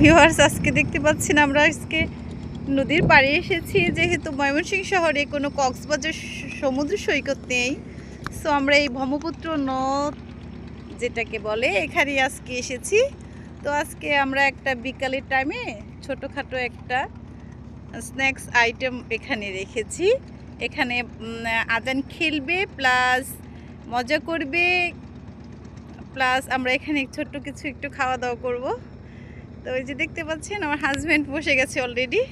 Viewers আজকে দেখতে পাচ্ছেন আমরা আজকে নদীর পাড়ে এসেছি। যেহেতু ময়মনসিংহ শহরে কোনো কক্সবাজার সমুদ্র সৈকত নেই সো আমরা এই ব্রহ্মপুত্র নদ যেটাকে বলে এখানে আজকে এসেছি। তো আজকে আমরা একটা বিকালের টাইমে ছোটোখাটো একটা স্ন্যাক্স আইটেম এখানে রেখেছি। এখানে আজান খেলবে প্লাস মজা করবে প্লাস আমরা এখানে ছোট্ট কিছু একটু খাওয়া দাওয়া করব। তো ওই যে দেখতে পাচ্ছেন, আমার হাজব্যান্ড বসে গেছে অলরেডি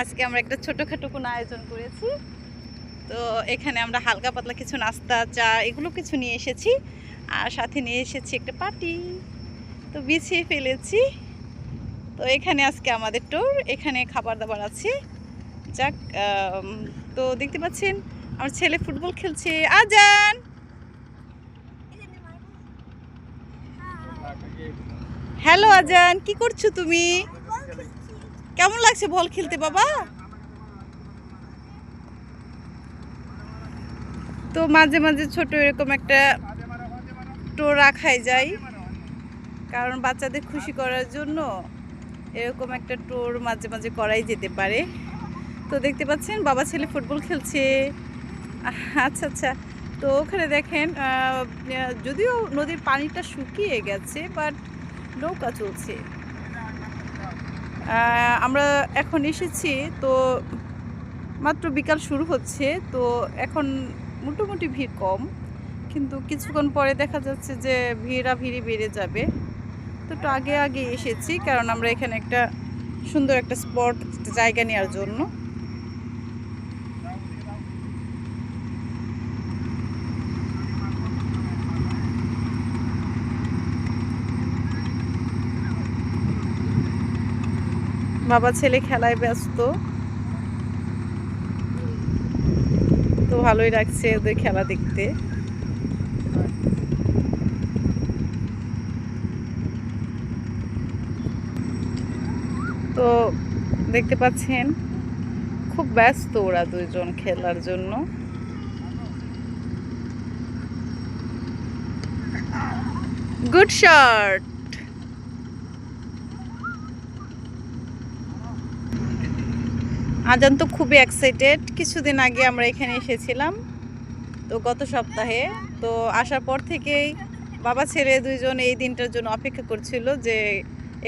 আজকে আমরা একটা ছোটোখাটো কোনো আয়োজন করেছি। তো এখানে আমরা হালকা পাতলা কিছু নাস্তা, চা, এগুলো কিছু নিয়ে এসেছি। আর সাথে নিয়ে এসেছি একটা পার্টি তো বিছিয়ে ফেলেছি। তো এখানে আজকে আমাদের টোর এখানে খাবার দাবার আছে। যাক তো দেখতে পাচ্ছেন, আমার ছেলে ফুটবল খেলছে। আজান! হ্যালো আজান, কি করছ তুমি? কেমন লাগছে বল খেলতে বাবা? তো মাঝে মাঝে ছোট এরকম একটা টো রাখাই যায়, কারণ বাচ্চাদের খুশি করার জন্য এরকম একটা টোর মাঝে মাঝে করাই যেতে পারে। তো দেখতে পাচ্ছেন বাবা ছেলে ফুটবল খেলছে। আচ্ছা আচ্ছা। তো ওখানে দেখেন যদিও নদীর পানিটা শুকিয়ে গেছে বাট নৌকা চলছে। আমরা এখন এসেছি, তো মাত্র বিকাল শুরু হচ্ছে, তো এখন মোটামুটি ভিড় কম। কিন্তু কিছুক্ষণ পরে দেখা যাচ্ছে যে ভিড়া ভিড়ি বেড়ে যাবে। তো একটু আগে আগে এসেছি, কারণ আমরা এখানে একটা সুন্দর একটা স্পট জায়গা নেওয়ার জন্য। বাবা ছেলে খেলায় ব্যস্ত। তো ভালোই লাগছে ওদের খেলা দেখতে। তো দেখতে পাচ্ছেন, খুব ব্যস্ত ওরা দুইজন খেলার জন্য। Good shot! আজান তো খুবই এক্সাইটেড কিছুদিন আগে আমরা এখানে এসেছিলাম, তো গত সপ্তাহে। তো আসার পর থেকেই বাবা, ছেলে দুইজন এই দিনটার জন্য অপেক্ষা করছিল যে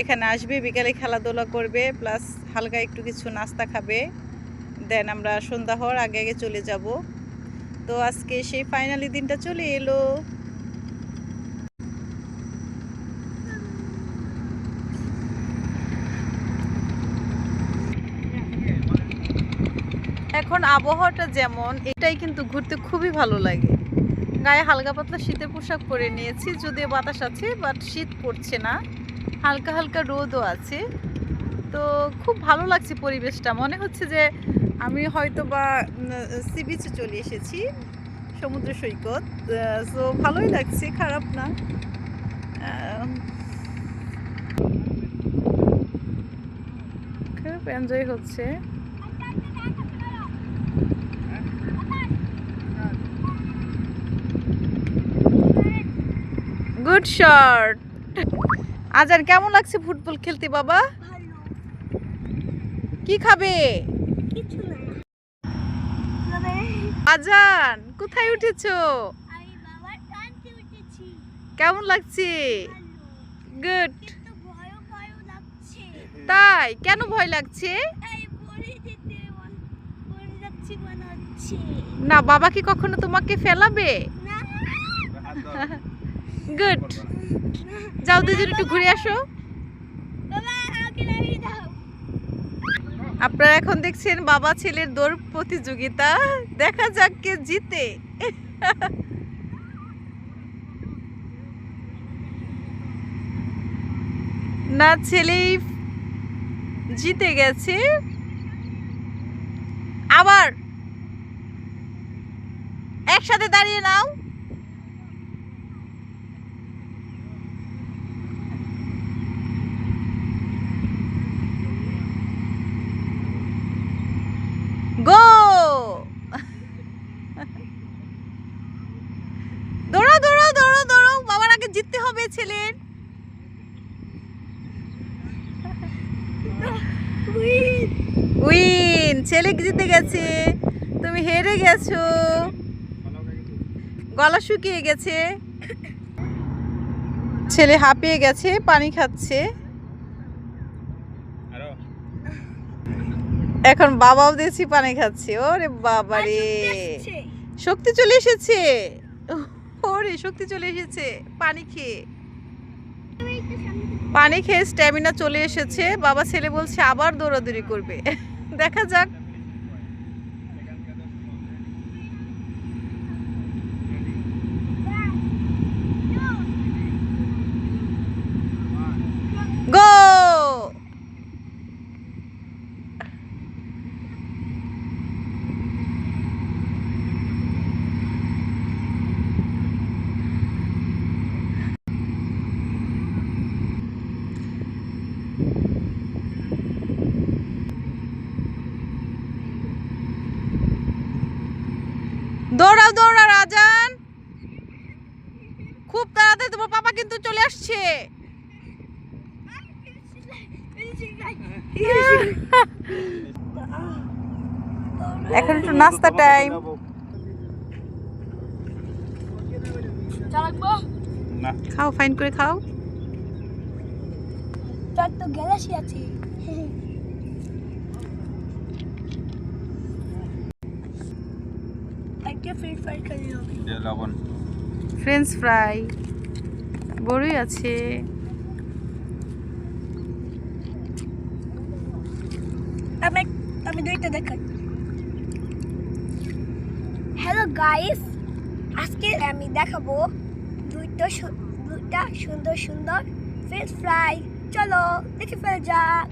এখানে আসবে, বিকালে খেলাধুলা করবে প্লাস হালকা একটু কিছু নাস্তা খাবে। দেন আমরা সন্ধ্যা হওয়ার আগে আগে চলে যাব। তো আজকে সেই ফাইনালি দিনটা চলে এলো। এখন আবহাওয়াটা যেমন, এটাই কিন্তু ঘুরতে খুবই ভালো লাগে। গায়ে হালকা পাতলা শীতের পোশাক পরে নিয়েছি, যদিও বাতাস আছে বাট শীত পড়ছে না। হালকা হালকা রোদও আছে। তো খুব ভালো লাগছে পরিবেশটা। মনে হচ্ছে যে আমি হয়তো বা সি বিচে চলে এসেছি, সমুদ্র সৈকত। সো ভালোই লাগছে, খারাপ না। খুব এনজয় হচ্ছে। Good shot. আজান কেমন লাগছে ফুটবল খেলতে বাবা? কি খাবে? আজান কোথায় উঠেছো? কেমন লাগছে? গুড। তাই কেন ভয় লাগছে? না বাবা কি কখনো তোমাকে ফেলাবে? না। গুড যাও দুজন একটু ঘুরে আসো। আপনারা এখন দেখছেন বাবা ছেলের দৌড় প্রতিযোগিতা। দেখা যাক কে জিতে। না, ছেলেই জিতে গেছে। আবার একসাথে দাঁড়িয়ে নাও। ছেলের উইন। ছেলে জিতে গেছে। তুমি হেরে গেছো। গলা শুকিয়ে গেছে। ছেলে হাঁপিয়ে গেছে পানি খাচ্ছে। এখন বাবাও দিয়েছি পানি খাচ্ছে। ওরে বাবা রে। শক্তি চলে এসেছে। ওরে শক্তি চলে এসেছে। পানি খেয়ে। পানি খেয়ে স্ট্যামিনা চলে এসেছে। বাবা ছেলে বলছে আবার দৌড়াদৌড়ি করবে। দেখা যাক। দৌড়াও দৌড়াও রাজান। খুব তাড়াতাড়ি তোমার পাপা কিন্তু চলে আসছে। এখন একটু নাস্তা টাইম খাও ফাইন করে খাও। তো গ্যালাক্সি আছে। একটা ফ্রি ফায়ার খেলি হবে লবণ। ফ্রেঞ্চ ফ্রাই বড়ই আছে। আমি আমি দুইটা দেখাই। হ্যালো গাইস আজকে আমি দেখাবো দুইটা সু- দুইটা সুন্দর সুন্দর ফ্রেঞ্চ ফ্রাই চলো দেখে ফেলা যাক।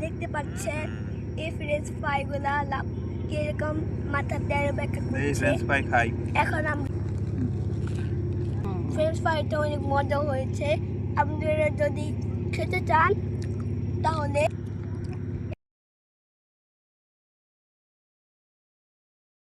দেখতে পাচ্ছেন এই ফ্রেঞ্চ ফ্রাইগুলা লাভ কীরকম মাথা তেরো ব্যাখ্যা এই করছে? ফ্রেঞ্চ ফ্রাই খাই। এখন আমি ফ্রেঞ্চ ফ্রাইটা অনেক মজা হয়েছে। আপনারা যদি খেতে চান তাহলে